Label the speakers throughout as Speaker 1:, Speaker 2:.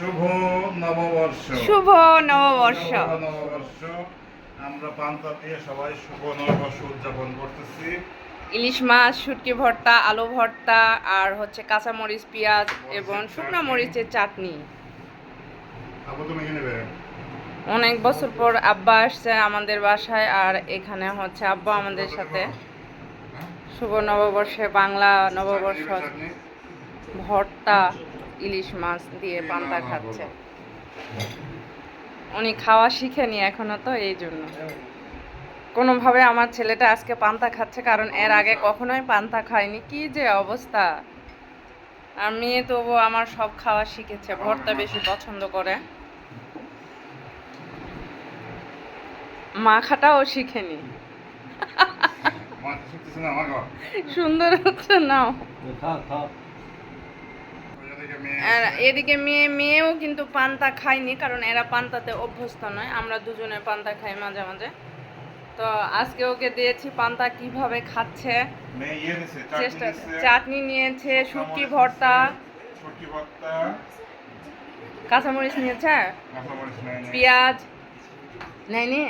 Speaker 1: শুভ নববর্ষ।
Speaker 2: শুভ নববর্ষ।
Speaker 1: নববর্ষ। আমরা পান্তা দিয়ে সবাই শুভ নববর্ষ উদযাপন করতেছি।
Speaker 2: ইলিশ মাছ শুটকি ভর্তা আলু ভর্তা আর হচ্ছে কাঁচা মরিচ পেঁয়াজ এবং শুকনো মরিচের চাটনি। অনেক বছর পর আব্বা আসছে আমাদের বাসায় আর এখানে হচ্ছে আব্বা আমাদের সাথে। শুভ নববর্ষে বাংলা নববর্ষ ভর্তা। ইলিশ মাছ দিয়ে পান্তা খাচ্ছে। উনি খাওয়া শিখেনি এখনও তো এই জন্য। কোনোভাবে আমার ছেলেটা আজকে পান্তা খাচ্ছে কারণ এর আগে কখনোই পান্তা খায়নি। কি যে অবস্থা। আর মেয়ে তবু আমার সব খাওয়া শিখেছে ভর্তা বেশি পছন্দ করে। মাখাটাও শিখেনি। সুন্দর হচ্ছে নাও। আর এদিকে মেয়ে মেয়েও কিন্তু পান্তা খায়নি কারণ এরা পান্তাতে অভ্যস্ত নয়। আমরা দুজনে পান্তা খাই মাঝে মাঝে। তো আজকে ওকে দিয়েছি পান্তা কীভাবে খাচ্ছে।
Speaker 1: ইয়ে
Speaker 2: চেষ্টা চাটনি নিয়েছে শুটকি ভর্তা। কাঁচামরিচ নিয়েছে? পেঁয়াজ নেয়নি?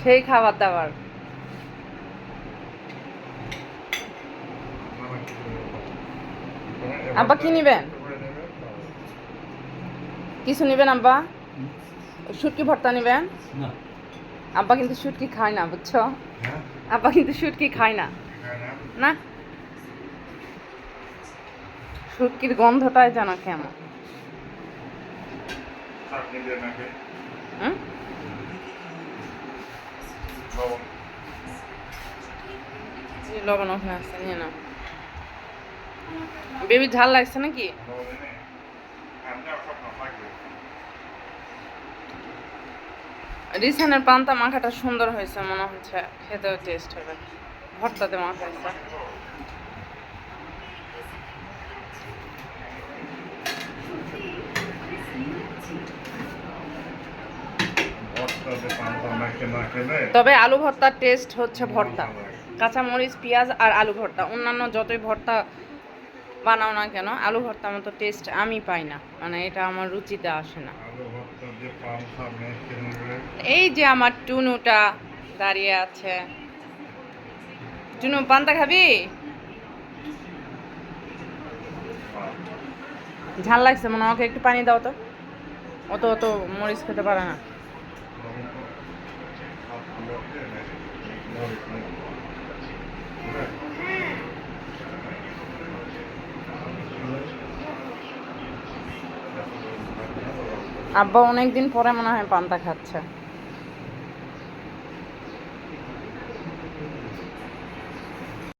Speaker 2: সেই খাবার দাবার। আব্বা কি নিবেন? কিছু নেবেন আব্বা? শুটকি ভর্তা নেবেন? আব্বা কিন্তু শুটকি খায় না বুঝছ?
Speaker 1: হ্যাঁ?
Speaker 2: আব্বা কিন্তু শুটকি খায় না।
Speaker 1: না?
Speaker 2: না? শুটকির গন্ধটাই যেন কেমন?
Speaker 1: লবণ
Speaker 2: ওখানে আছে নিয়ে নাও। বেবি ঝাল লাগছে নাকি? রিসানের পান্তা মাখাটা সুন্দর হয়েছে, মনে হচ্ছে। খেতেও টেস্ট হবে। ভর্তাতে মাখা হয়েছে।
Speaker 1: ভর্তাতে পান্তা মাখে না খেলে
Speaker 2: তবে আলু ভর্তার টেস্ট হচ্ছে ভর্তা। কাঁচা মরিচ পেঁয়াজ আর আলু ভর্তা। অন্যান্য যতই ভর্তা বানাও না কেন? আলু ভর্তার মতো টেস্ট আমি পাই না। মানে এটা আমার রুচিতে আসে না। এই যে আমার টুনুটা দাঁড়িয়ে আছে। টুনু পান্তা খাবি? ঝাল লাগছে মনে ওকে একটু পানি দাও তো। অত অত মরিচ খেতে পারে না
Speaker 1: লবণ তো হাতগুলো দিয়ে নেবে। মরিচ নেবে।
Speaker 2: আব্বা অনেকদিন পরে মনে হয় পান্তা খাচ্ছে।